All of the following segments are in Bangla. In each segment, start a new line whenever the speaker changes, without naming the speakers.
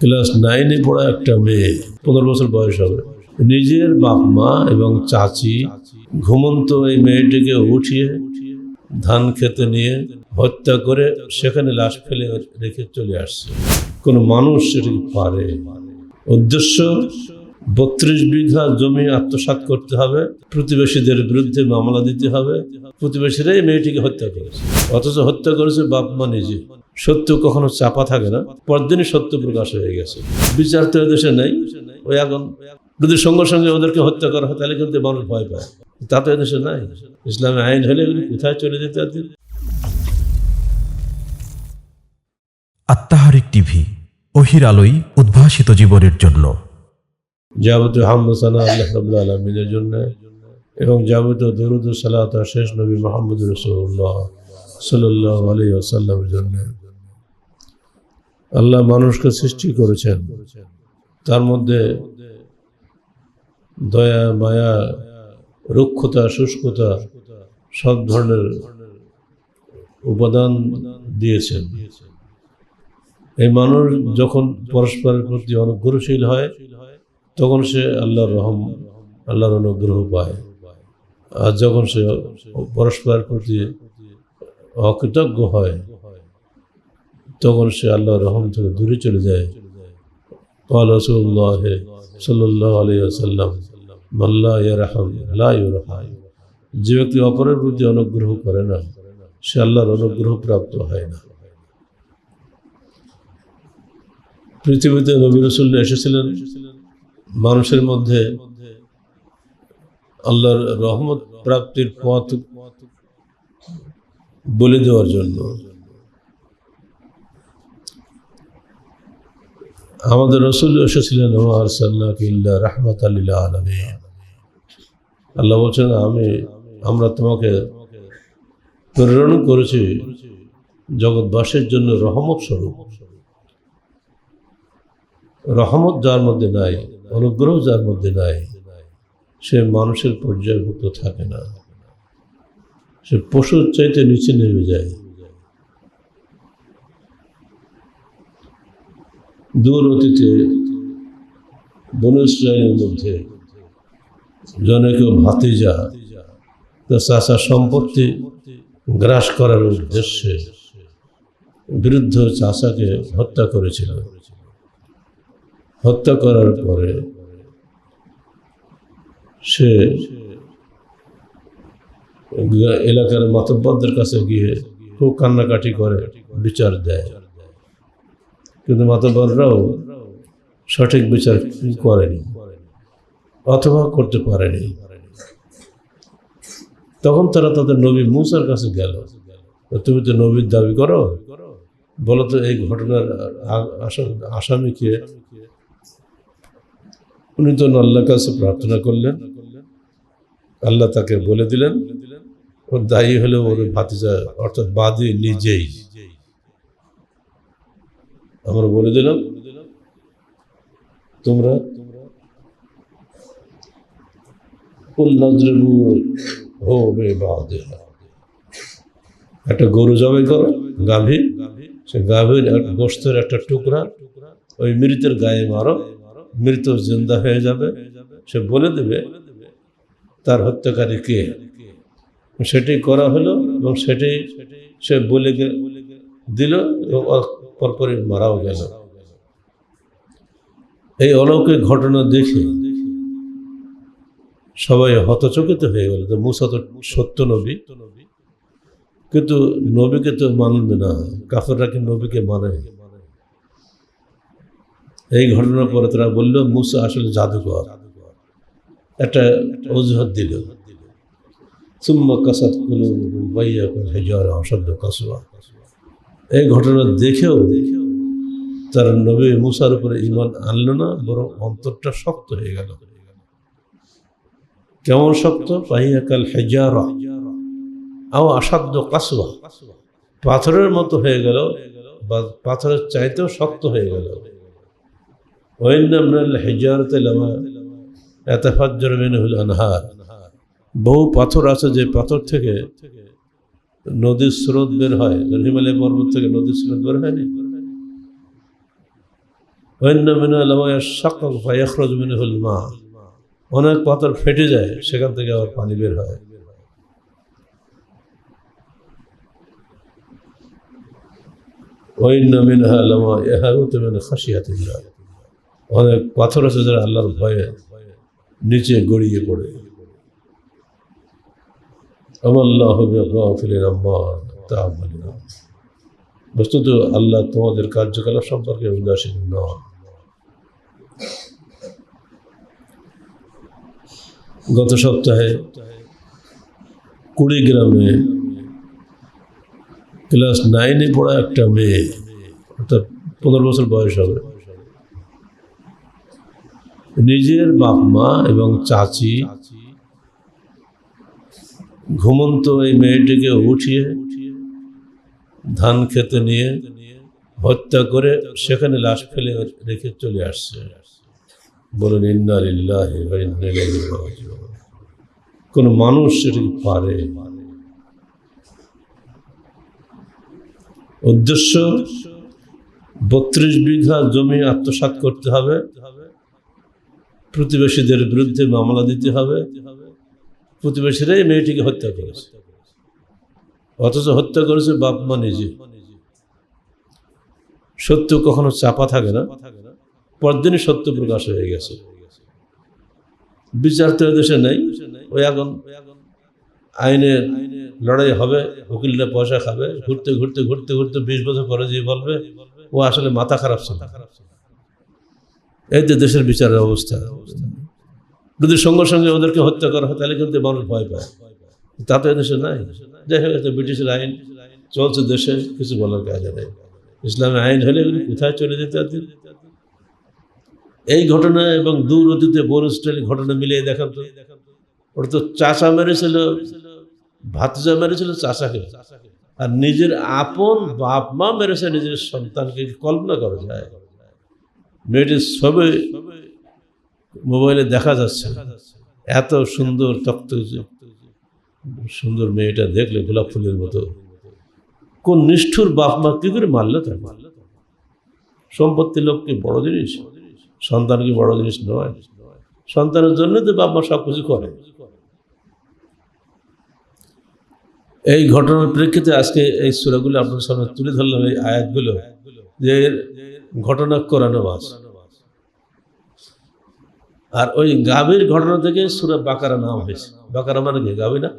ক্লাস নাইনে পড়া একটা মেয়ে, পনেরো বছর বয়স হবে। নিজের বাপ মা এবং চাচি ঘুমন্ত এই মেয়েটিকে উঠিয়ে ধান খেতে নিয়ে হত্যা করে সেখানে লাশ ফেলে রেখে চলে আসছে। কোনো মানুষ সেটাকে পারে। উদ্দেশ্য, বত্রিশ বিঘা জমি আত্মসাৎ করতে হবে, প্রতিবেশীদের বিরুদ্ধে মামলা দিতে হবে। প্রতিবেশীরাই মেয়েটিকে হত্যা করেছে। অথচ হত্যা করেছে বাপ মা নিজে। সত্য কখনো চাপা থাকে না। পরদিনই সত্য প্রকাশ হয়ে গেছে। বিচার তো দেশে নেই। ওই এখন যদি সঙ্গে সঙ্গে ওদেরকে হত্যা করা হয় তাহলে কিন্তু মানুষ ভয় পায়। তা তো এদেশে নাই। ইসলামী আইন হলে কোথায় চলে যেতে হতো
আত্মাহারিক টিভি অহির আলোই উদ্ভাসিত জীবনের জন্য।
যাবতীয় হামদানা আল্লাহ রবুল্লা আলমিনের জন্য এবং যাবতীয় দরুদ সালাত শেষ নবী মোহাম্মদ রসুল্লাহ সাল্লাহ আলী আসাল্লামের জন্য। আল্লাহ মানুষকে সৃষ্টি করেছেন। তার মধ্যে দয়া, মায়া, রুক্ষতা, শুষ্কতা সব ধরনের উপাদান দিয়েছেন। এই মানুষ যখন পরস্পরের প্রতি অনুগ্রহশীল হয়, তখন সে আল্লাহর রহম, আল্লাহর অনুগ্রহ পায়। আর যখন সে পরস্পরের প্রতি অকৃতজ্ঞ হয় তখন সে আল্লাহর রহম থেকে দূরে চলে যায় قال رسول الله صلى الله عليه وسلم من لا يرحم لا يرحم যে ব্যক্তি অপরের প্রতি অনুগ্রহ করে না সে আল্লাহর অনুগ্রহ প্রাপ্ত হয় না পৃথিবীতে নবী রসুল এসেছিলেন মানুষের মধ্যে আল্লাহর রহমত প্রাপ্তির পথ বলে দেওয়ার জন্য আমাদের রসুল এসেছিলেন সাল্লাহ ইল্লা আল্লাহ আলমী আল্লাহ বলছেন, আমি, আমরা তোমাকে প্রেরণ করেছি জগৎবাসের জন্য রহমত স্বরূপ। রহমত যার মধ্যে নাই, অনুগ্রহ যার মধ্যে নাই, সে মানুষের পর্যায়ভুক্ত থাকে না। সে পশুর চাইতে নিচে নেমে যায়। দূর অতীতে বনু ইসরায়েলের মধ্যে জনকে ভাতিজা তার চাষা সম্পত্তি গ্রাস করার উদ্দেশ্যে বিরুদ্ধ চাষাকে হত্যা করেছিল। হত্যা করার পরে সে এলাকার মাতব্বরদের কাছে গিয়ে খুব কান্নাকাটি করে, বিচার দেয়। কিন্তু মাতব্বররাও সঠিক বিচার করেনি অথবা করতে পারেনি। তখন তারা তাদের নবী মুসার কাছে গেল। তুমি তো নবীর দাবি করো, বলো তো এই ঘটনার আসামিকে। উনি তো আল্লাহর কাছে প্রার্থনা করলেন। আল্লাহ তাকে বলে দিলেন ওর দায়ী হলেও ওর ভাতিজা, অর্থাৎ বাদী নিজেই। আমরা বলে দিলাম, তোমরা একটা গরু জবাই করো গাভীর সে গাভীর গোস্তের একটা টুকরা, ওই মৃতের গায়ে মারো, মৃত জিন্দা হয়ে যাবে। সে বলে দেবে, তার হত্যাকারী কে? সেটি করা হলো এবং সেটাই সে বলে দিল পরপরই মারাও গেল। এই অলৌকিক ঘটনা দেখে সবাই হতচকিত হয়ে গেল তো মুসা তো সত্য নবী, কিন্তু নবীকে তো মানবে না, কাফেররা কি নবীকে মানে? এই ঘটনার পরে তারা বলল, মুসা আসলে জাদুঘর একটা অজুহাত দিল। সুম্মা কাসাত কুলু বাইয়া হেজার অসাধ্য কাসুয়া এই ঘটনা দেখেও তারা নবী মুসার উপরে ইমান আনলো না, বরং অন্তরটা শক্ত হয়ে গেল। কেমন শক্ত? পাহিয়াকাল হেজারা, আও অসাধ্য কাসুয়া পাথরের মতো হয়ে গেল, বা পাথরের চাইতেও শক্ত হয়ে গেল। আনহার। বহু পাথর আছে যে পাথর থেকে নদীর স্রোত বের হয়। হিমালয় পর্বত থেকে নদীর স্রোত বের হয়নি অনেক পাথর ফেটে যায়, সেখান থেকে আবার পানি বের হয়। অনেক পাথর আছে যারা আল্লাহর ভয়ে নিচে গড়িয়ে পড়ে। বস্তুত আল্লাহ তোমাদের কার্যকলাপ সম্পর্কে উদাসীন নন। গত সপ্তাহে কুড়িগ্রামে ক্লাস নাইনে পড়া একটা মেয়ে, অর্থাৎ পনেরো বছর বয়স হবে, নিজের বাপ মা এবং চাচি ঘুমন্ত এই মেয়েটিকে উঠিয়ে ধান খেতে নিয়ে হত্যা করে সেখানে লাশ ফেলে রেখে চলে আসছে। বলেন ইন্নালিল্লাহ কোন মানুষ সেটা কি পারে। উদ্দেশ্য, বত্রিশ বিঘা জমি আত্মসাৎ করতে হবে। প্রতিবেশীদের বিরুদ্ধে মামলা দিতে হবে। প্রতিবেশীরাই মেয়েটিকে হত্যা করেছে। অথচ হত্যা করেছে বাপ মা নিজে। সত্য কখনো চাপা থাকে না। পরদিনই সত্য প্রকাশ হয়ে গেছে। বিচার তো দেশে নেই। ওই এখন আইনের লড়াই হবে, উকিলরা পয়সা খাবে, ঘুরতে ঘুরতে ঘুরতে ঘুরতে বিশ বছর পরে যে বলবে, ও আসলে মাথা খারাপ ছিল। এই তো দেশের বিচারের অবস্থা। যদি সঙ্গে সঙ্গে ওদেরকে হত্যা করা হয়, তাহলে কিন্তু মানুষ ভয় পায়। তা তো এদেশে নাই। যাই হোক ব্রিটিশের আইন চলছে দেশে, কিছু বলার কাজে নেই। ইসলামের আইন হলে কোথায় চলে যেতে হতেন এই ঘটনা এবং দূর অতীতে বোরস্টের ঘটনা মিলিয়ে দেখান তো। ওটা তো চাষা মেরেছিল, ভাতজা মেরেছিল চাষাকে আর নিজের আপন বাপ মা মেরেছে, নিজের সন্তানকে কল্পনা করা যায়। মেয়েটির ছবি মোবাইলে দেখা যাচ্ছে এত সুন্দর তক্ত সুন্দর মেয়েটা দেখলে গোলাপ ফুলের মতো। কোন নিষ্ঠুর বাপ মা কি করে মারলে তার সম্পত্তির লোককে বড় জিনিস? সন্তান কি বড় জিনিস নয়? সন্তানের জন্য তো বাপ মা সব কিছু করে। এই ঘটনার প্রেক্ষিতে আজকে এই সুরাগুলো আপনার সামনে তুলে ধরলাম, এই আয়াতগুলো, যে ঘটনা কোরআনে বাস আর ওই গাভীর ঘটনা থেকে সুরা বাকারা নাম হয়েছে। বাকারা মানে কি, গাভী না?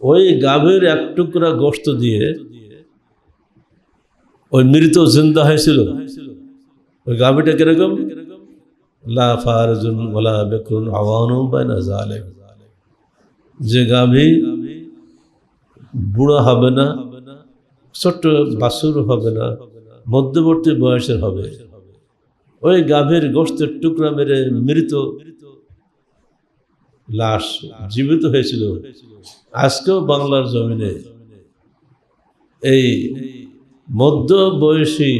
ওই গাভীর এক টুকরা গোস্ত দিয়ে ওই মৃত জিন্দা হয়েছিল। ওই গাভীটা কীরকম? যে গাভী বুড়া হবে না, ছোট্ট বাসুর হবে না, মধ্যবর্তী বয়সের হবে। ওই গাভীর গোষ্ঠের টুকরা মেরে মৃত লাশ জীবিত হয়েছিল। আজকেও বাংলার জমিনে। এই মধ্য বয়সী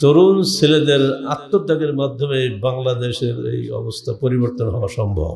তরুণ ছেলেদের আত্মত্যাগের মাধ্যমে বাংলাদেশের এই অবস্থা পরিবর্তন হওয়া সম্ভব।